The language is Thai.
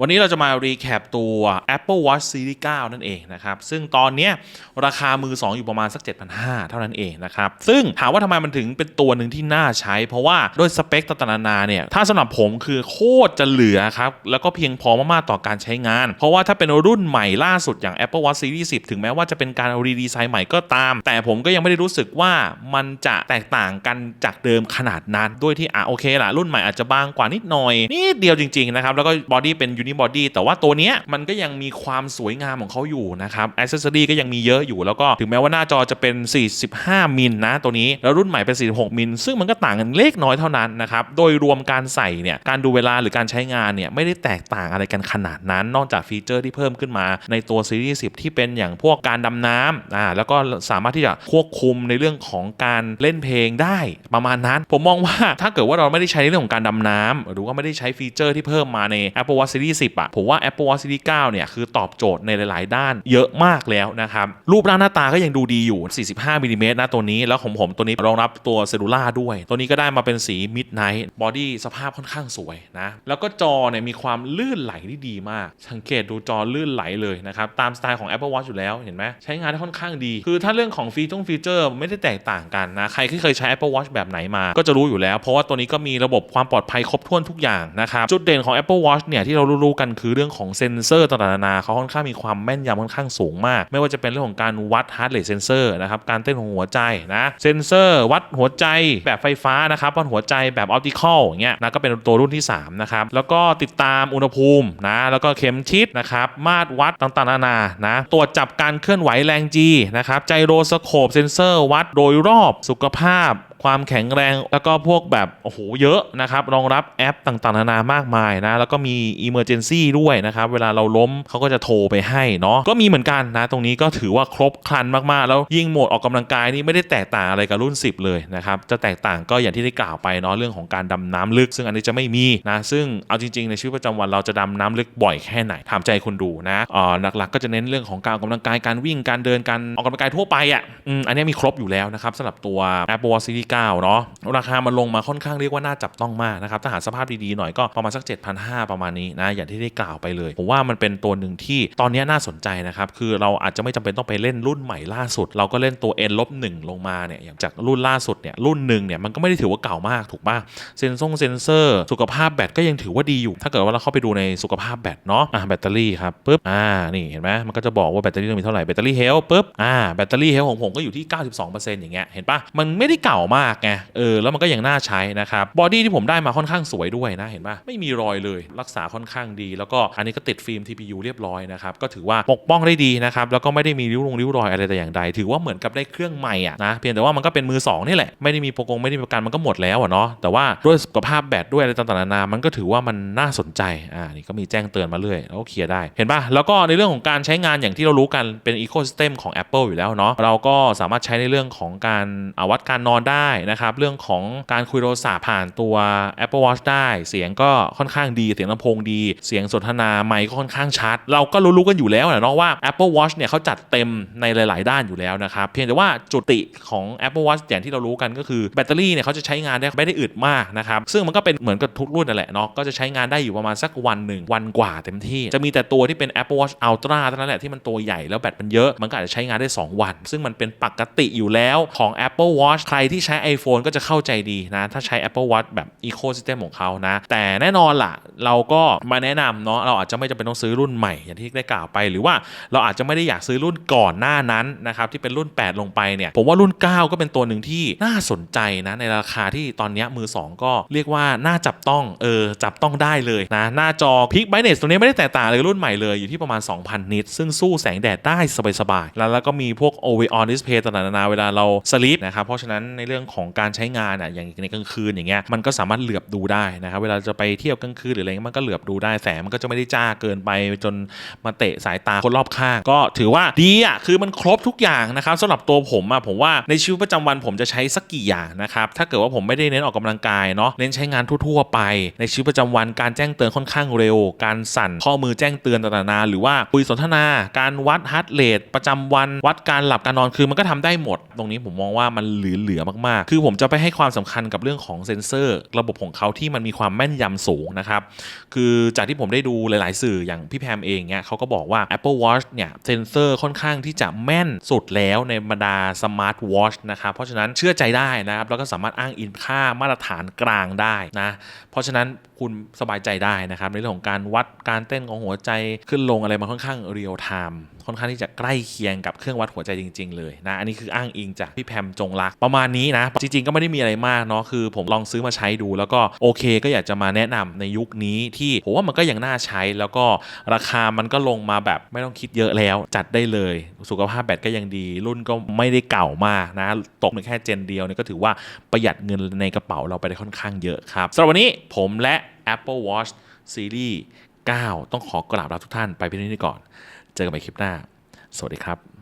วันนี้เราจะมารีแคปตัว Apple Watch Series 9 นั่นเองนะครับ ซึ่งตอนนี้ราคามือ 2 อยู่ประมาณสัก 7,500 เท่านั้นเองนะครับ ซึ่งถามว่าทำไมมันถึงเป็นตัวหนึ่งที่น่าใช้ เพราะว่าด้วยสเปคต่างๆนานาเนี่ย ถ้าสำหรับผมคือโคตรจะเหลือครับ แล้วก็เพียงพอมากๆต่อการใช้งาน เพราะว่าถ้าเป็นรุ่นใหม่ล่าสุดอย่าง Apple Watch Series 10 ถึงแม้ว่าจะเป็นการรีดีไซน์ใหม่ก็ตาม แต่ผมก็ยังไม่ได้รู้สึกว่ามันจะแตกต่างกันจากเดิมขนาดนั้นด้วยที่อะโอเคละรุ่นใหม่อาจจะบางกว่านิดหน่อยนิดเดียวจริงๆนะครับแล้วก็บอดี้เป็นยูนิบอดี้แต่ว่าตัวเนี้ยมันก็ยังมีความสวยงามของเขาอยู่นะครับอ c เซสซอรีก็ยังมีเยอะอยู่แล้วก็ถึงแม้ว่าหน้าจอจะเป็น 45 มิลนะตัวนี้ แล้วรุ่นใหม่เป็น 46 มิลซึ่งมันก็ต่างกันเล็กน้อยเท่านั้นนะครับโดยรวมการใส่เนี่ยการดูเวลาหรือการใช้งานเนี่ยไม่ได้แตกต่างอะไรกันขนาดนั้น นอกจากฟีเจอร์ที่เพิ่มขึ้นมาในตัวซีรีส์10 ที่เป็นอย่างพวกการดำน้ำอ่าแล้วก็สามารถที่จะควบคุมในเรื่องของการเล่นเพลงได้ประมาณนั้น ผมมองว่าถ้าเกิดว่าเราไม่ได้ใช้ในเรื่องของการดำน้ำหรือว่าไม่ได้ใช้ฟีเจอร์ที่เพิ่มมาใน Apple Watch Series 10อะผมว่า Apple Watch Series 9เนี่ยคือตอบโจทย์ในหลาย ๆ ด้านเยอะมากแล้วนะครับ รูปร่างหน้าตาก็ยังดูดีอยู่ 45มิลลิเมตรนะตัวนี้ แล้วของผมตัวนี้รองรับตัวเซลลูล่าด้วย ตัวนี้ก็ได้มาเป็นสี Midnight Body สภาพค่อนข้างสวยนะ แล้วก็จอเนี่ยมีความลื่นไหลที่ดีมาก สังเกตดูจอลื่นไหลเลยนะครับ ตามสไตล์ของ Apple Watch อยู่แล้วเห็นไหมใช้งานได้ค่อนข้างดี คือถ้าเรื่องของฟีจงฟีเจอร์ไม่ได้แตกต่างกันนะ ใครที่เคยใช้ Apple Watch แบบไหนมา ก็จะรู้อยู่แล้ว เพราะว่าตัวนี้ก็มีระบบความปลอดภัยครบถ้วนทุกอย่างนะครับจุดเด่นของ Apple Watch เนี่ยที่เรารู้ๆกันคือเรื่องของเซนเซอร์ต่างๆนานาเขาค่อนข้างมีความแม่นยำค่อนข้างสูงมาก ไม่ว่าจะเป็นเรื่องของการวัด heart rate sensor นะครับการเต้นของหัวใจนะเซนเซอร์วัดหัวใจแบบไฟฟ้านะครับวัดหัวใจแบบออปติคอลอย่างเงี้ยนะก็เป็นตัวรุ่นที่3นะครับแล้วก็ติดตามอุณหภูมินะแล้วก็เข็มทิศนะครับมาตรวัดต่างๆนานานะตรวจจับการเคลื่อนไหวแรงจีนะครับไจโรสโคปเซนเซอร์วัดโดยรอบสุขภาพ ความแข็งแรง แล้วก็พวกแบบโอ้โหเยอะนะครับรองรับแอปต่างๆนานามากมายนะแล้วก็มี Emergency ด้วยนะครับเวลาเราล้มเขาก็จะโทรไปให้เนาะก็มีเหมือนกันนะตรงนี้ก็ถือว่าครบครันมากๆ แล้วยิ่งโหมดออกกำลังกายนี่ไม่ได้แตกต่างอะไรกับรุ่น 10 เลยนะครับจะแตกต่างก็อย่างที่ได้กล่าวไปเนาะเรื่องของการดำน้ำลึก ซึ่งอันนี้จะไม่มีนะซึ่งเอาจริงๆ ในชีวิตประจำวันเราจะดำน้ำลึกบ่อยแค่ไหนถามใจคนดูนะอ่าหลักๆ ก็จะเน้นเรื่องของการออกกำลังกายการวิ่งการเดินการออกกำลังกายทั่วไปอะอืมอันนี้มีครบอยู่แล้วนะครับสำหรับตัว Apple Watch Series เนาะราคามันลงมาค่อนข้างเรียกว่าน่าจับต้องมากนะครับถ้าหาสภาพดีๆหน่อยก็ประมาณสัก 7,500 ประมาณนี้นะอย่างที่ได้กล่าวไปเลย ผมว่ามันเป็นตัวหนึ่งที่ตอนนี้น่าสนใจนะครับคือเราอาจจะไม่จำเป็นต้องไปเล่นรุ่นใหม่ล่าสุด เราก็เล่นตัว N ลบ1ลงมาเนี่ยอย่างจากรุ่นล่าสุดเนี่ยรุ่นหนึ่งเนี่ยมันก็ไม่ได้ถือว่าเก่ามากถูกป่ะเซนซงเซนเซอร์ สุขภาพแบตก็ยังถือว่าดีอยู่ ถ้าเกิดว่าเราเข้าไปดูในสุขภาพแบตเนาะอะแบตเตอรี่ครับปุ๊บอ่านี่เห็นไหมมันก็จะบอกว่าแบตเตอรี่มีเท่าไหร่แบตเตอรี่เฮลปุ๊บอ่าแบตเตอรี่เฮลของผมก็อยู่ที่ 92%อย่างเงี้ยเห็นปะมันไม่ได้เก่ามากไงเออแล้วมันก็ยังน่าใช้นะครับบอดี้ที่ผมได้มาค่อนข้างสวยด้วยนะเห็นปะไม่มีรอยเลยรักษาค่อนข้างดี แล้วก็อันนี้ก็ติดฟิล์ม TPU เรียบร้อยนะครับก็ถือว่าปกป้องได้ดีนะครับแล้วก็ไม่ได้มีริ้วลงริ้วรอยอะไรแต่อย่างใด ถือว่าเหมือนกับได้เครื่องใหม่อะนะเพียงแต่ว่ามันก็เป็นมือสองนี่แหละไม่ได้มีโปรกงไม่ได้มีประกันมันก็หมดแล้วอะเนาะแต่ว่าด้วยสุขภาพแบตด้วยอะไรต่างๆนานามันก็ถือว่ามันน่าสนใจอ่านี่ก็มีแจ้งเตือนมาเรื่อยแล้วก็เคลียร์ได้เห็นปะแล้วก็ในเรื่องของการใช้งานอย่างที่เรารู้กันเป็นอีโค y ิสเต็มของ Apple อยู่แล้วเนาะเราก็สามารถใช้ในเรื่องของการอาวัดการนอนได้ได้นะครับ เรื่องของการคุยโทรศัพท์ผ่านตัว Apple Watch ได้ เสียงก็ค่อนข้างดีเสียงลำโพงดี เสียงสนทนาไมค์ก็ค่อนข้างชัด เราก็รู้ๆกันอยู่แล้วแหละเนาะว่า Apple Watch เนี่ยเขาจัดเต็มในหลาย ๆ ด้านอยู่แล้วนะครับ เพียงแต่ว่าจุดติของ Apple Watch อย่างที่เรารู้กันก็คือแบตเตอรี่เนี่ยเขาจะใช้งานได้ไม่ได้อึดมากนะครับซึ่งมันก็เป็นเหมือนกับทุกรุ่นนั่นแหละเนาะก็จะใช้งานได้อยู่ประมาณสักวันหนึ่งวันกว่าเต็มที่ จะมีแต่ตัวที่เป็น Apple Watch Ultra เท่านั้นแหละที่มันตัวใหญ่แล้วแบตมันเยอะมันก็อาจจะใช้งานได้ 2 วัน ซึ่งมันเป็นปกติอยู่แล้วของ Apple Watch ใครที่ใช้ iPhone ก็จะเข้าใจดีนะ ถ้าใช้ Apple Watch แบบ Ecosystem ของเขานะ แต่แน่นอนล่ะ เราก็มาแนะนำเนาะเราอาจจะไม่จำเป็นต้องซื้อรุ่นใหม่อย่างที่ได้กล่าวไป หรือว่าเราอาจจะไม่ได้อยากซื้อรุ่นก่อนหน้านั้นนะครับที่เป็นรุ่น 8 ลงไปเนี่ยผมว่ารุ่น 9 ก็เป็นตัวหนึ่งที่น่าสนใจนะในราคาที่ตอนนี้มือ 2 ก็เรียกว่าน่าจับต้องเออจับต้องได้เลยนะหน้าจอพิกไบเนสตัวนี้ไม่ได้แตกต่างเลยรุ่นใหม่เลยอยู่ที่ประมาณ 2,000 นิตซึ่งสู้แสงแดดได้สบายๆแล้วแล้วก็มีพวก OV on display ต่างๆนานาเวลาเราสลีปนะครับเพราะฉะนั้นในเรื่องของการใช้งานอะอย่างในกลางคืนอย่างเงี้ยมันก็สามารถเหลือบดูได้นะครับเวลาจะไปเที่ยวกลางคืนหรืออะไรเงี้ยมันก็เหลือบดูได้แสงมันก็จะไม่ได้จ้าเกินไปจนมาเตะสายตาคนรอบข้างก็ถือว่าดีอะคือมันครบทุกอย่างนะครับสำหรับตัวผมอะผมว่าในชีวิตประจำวันผมจะใช้สักกี่อย่างนะครับถ้าเกิดว่าผมไม่ได้เน้นออกกำลังกายเนาะเน้นใช้งานทั่วๆไป ในชีวิตประจำวันการแจ้งเตือนค่อนข้างเร็ว การสั่นข้อมือแจ้งเตือนต่างๆนาหรือว่าคุยสนทนา การวัดฮาร์ดเรทประจำวัน วัดการหลับการนอนคือมันก็ทำได้หมด ตรงนี้ผมมองว่ามันเหลือๆมากคือผมจะไปให้ความสำคัญกับเรื่องของเซ็นเซอร์ ระบบของเขาที่มันมีความแม่นยำสูงนะครับ คือจากที่ผมได้ดูหลาย ๆ สื่ออย่างพี่แพมเองเนี่ยเขาก็บอกว่า Apple Watch เนี่ยเซ็นเซอร์ค่อนข้างที่จะแม่นสุดแล้วในบรรดาสมาร์ทวอชนะครับ เพราะฉะนั้นเชื่อใจได้นะครับ แล้วก็สามารถอ้างอิงค่ามาตรฐานกลางได้นะ เพราะฉะนั้นคุณสบายใจได้นะครับ ในเรื่องของการวัดการเต้นของหัวใจขึ้นลงอะไรมันค่อนข้างเรียลไทม์ค่อนข้างที่จะใกล้เคียงกับเครื่องวัดหัวใจจริง ๆ เลยนะ อันนี้คืออ้างอิงจากพี่แพมจงรักประมาณนี้นะจริง ๆ ก็ไม่ได้มีอะไรมากเนาะคือ ผมลองซื้อมาใช้ดู แล้วก็โอเค ก็อยากจะมาแนะนำในยุคนี้ที่ผมว่ามันก็ยังน่าใช้ แล้วก็ราคามันก็ลงมาแบบไม่ต้องคิดเยอะแล้ว จัดได้เลย สุขภาพแบตก็ยังดี รุ่นก็ไม่ได้เก่ามากนะ ตกในแค่เจนเดียวนี่ก็ถือว่าประหยัดเงินในกระเป๋าเราไปได้ค่อนข้างเยอะครับสำหรับวันนี้ผมและ Apple Watch Series 9 ต้องขอกราบลาทุกท่านไปเพียงเท่านี้ก่อน เจอกันใหม่คลิปหน้า สวัสดีครับ